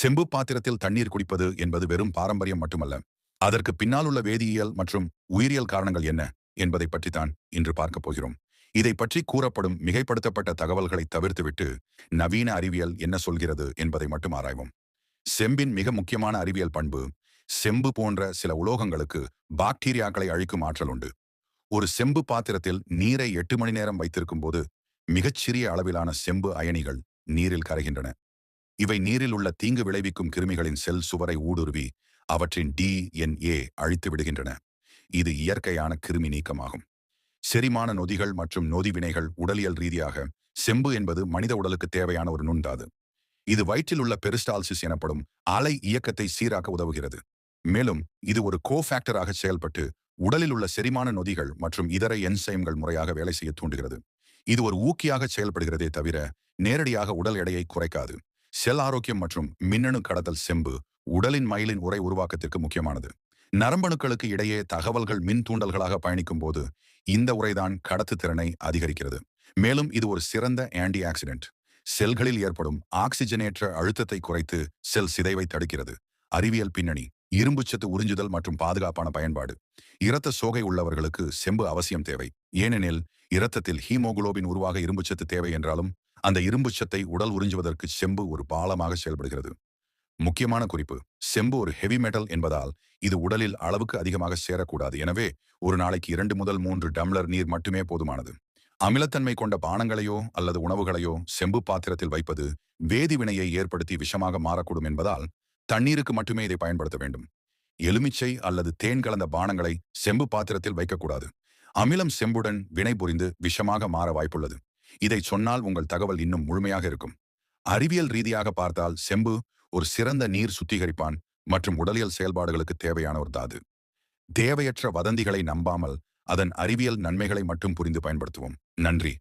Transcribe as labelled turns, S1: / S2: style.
S1: செம்பு பாத்திரத்தில் தண்ணீர் குடிப்பது என்பது வெறும் பாரம்பரியம் மட்டுமல்ல. அதற்கு பின்னால் உள்ள வேதியியல் மற்றும் உயிரியல் காரணங்கள் என்ன என்பதை பற்றித்தான் இன்று பார்க்கப் போகிறோம். இதை பற்றி கூறப்படும் மிகைப்படுத்தப்பட்ட தகவல்களை தவிர்த்துவிட்டு நவீன அறிவியல் என்ன சொல்கிறது என்பதை மட்டும் ஆராய்வோம். செம்பின் மிக முக்கியமான அறிவியல் பண்பு செம்பு போன்ற சில உலோகங்களுக்கு பாக்டீரியாக்களை அழிக்கும் ஆற்றல் உண்டு. ஒரு செம்பு பாத்திரத்தில் நீரை எட்டு மணி நேரம் வைத்திருக்கும் போது மிகச்சிறிய அளவிலான செம்பு அயனிகள் நீரில் கரைகின்றன. இவை நீரில் உள்ள தீங்கு விளைவிக்கும் கிருமிகளின் செல் சுவரை ஊடுருவி அவற்றின் டி என் ஏ அழித்து விடுகின்றன. இது இயற்கையான கிருமி நீக்கமாகும். செரிமான நொதிகள் மற்றும் நொதி வினைகள் உடலியல் ரீதியாக செம்பு என்பது மனித உடலுக்கு தேவையான ஒரு நுண்தாது இது வயிற்றில் உள்ள பெரிஸ்டால்சிஸ் எனப்படும் அலை இயக்கத்தை சீராக்க உதவுகிறது. மேலும் இது ஒரு கோஃபேக்டராக செயல்பட்டு உடலில் உள்ள செரிமான நொதிகள் மற்றும் இதர என்சைம்கள் முறையாக வேலை செய்ய தூண்டுகிறது. இது ஒரு ஊக்கியாக செயல்படுகிறதே தவிர நேரடியாக உடல் எடையை குறைக்காது. செல் ஆரோக்கியம் மற்றும் மின்னணு கடத்தல் செம்பு உடலின் மயிலின் உரை உருவாக்கத்திற்கு முக்கியமானது. நரம்பணுக்களுக்கு இடையே தகவல்கள் மின் தூண்டல்களாக பயணிக்கும் போது இந்த உரைதான் கடத்து திறனை அதிகரிக்கிறது. மேலும் இது ஒரு சிறந்த ஆன்டி ஆக்சிடென்ட் செல்களில் ஏற்படும் ஆக்சிஜனேற்ற அழுத்தத்தை குறைத்து செல் சிதைவை தடுக்கிறது. அறிவியல் பின்னணி. இரும்புச்சத்து உறிஞ்சுதல் மற்றும் பாதுகாப்பான பயன்பாடு. இரத்த சோகை உள்ளவர்களுக்கு செம்பு அவசியம் தேவை. ஏனெனில் இரத்தத்தில் ஹீமோகுளோபின் உருவாக இரும்புச்சத்து தேவை என்றாலும் அந்த இரும்புச்சத்தை உடல் உறிஞ்சுவதற்கு செம்பு ஒரு பாலமாக செயல்படுகிறது. முக்கியமான குறிப்பு செம்பு ஒரு ஹெவி மெட்டல் என்பதால் இது உடலில் அளவுக்கு அதிகமாக சேரக்கூடாது. எனவே ஒரு நாளைக்கு இரண்டு முதல் மூன்று டம்ளர் நீர் மட்டுமே போதுமானது. அமிலத்தன்மை கொண்ட பானங்களையோ அல்லது உணவுகளையோ செம்பு பாத்திரத்தில் வைப்பது வேதிவினையை ஏற்படுத்தி விஷமாக மாறக்கூடும் என்பதால் தண்ணீருக்கு மட்டுமே இதை பயன்படுத்த வேண்டும். எலுமிச்சை அல்லது தேன் கலந்த பானங்களை செம்பு பாத்திரத்தில் வைக்கக்கூடாது. அமிலம் செம்புடன் வினை புரிந்து விஷமாக மாற வாய்ப்புள்ளது. இதை சொன்னால் உங்கள் தகவல் இன்னும் முழுமையாக இருக்கும். அறிவியல் ரீதியாக பார்த்தால் செம்பு ஒரு சிறந்த நீர் சுத்திகரிப்பான் மற்றும் உடலியல் செயல்பாடுகளுக்கு தேவையான ஒரு தாது. தேவையற்ற வதந்திகளை நம்பாமல் அதன் அறிவியல் நன்மைகளை மட்டும் புரிந்து பயன்படுத்துவோம். நன்றி.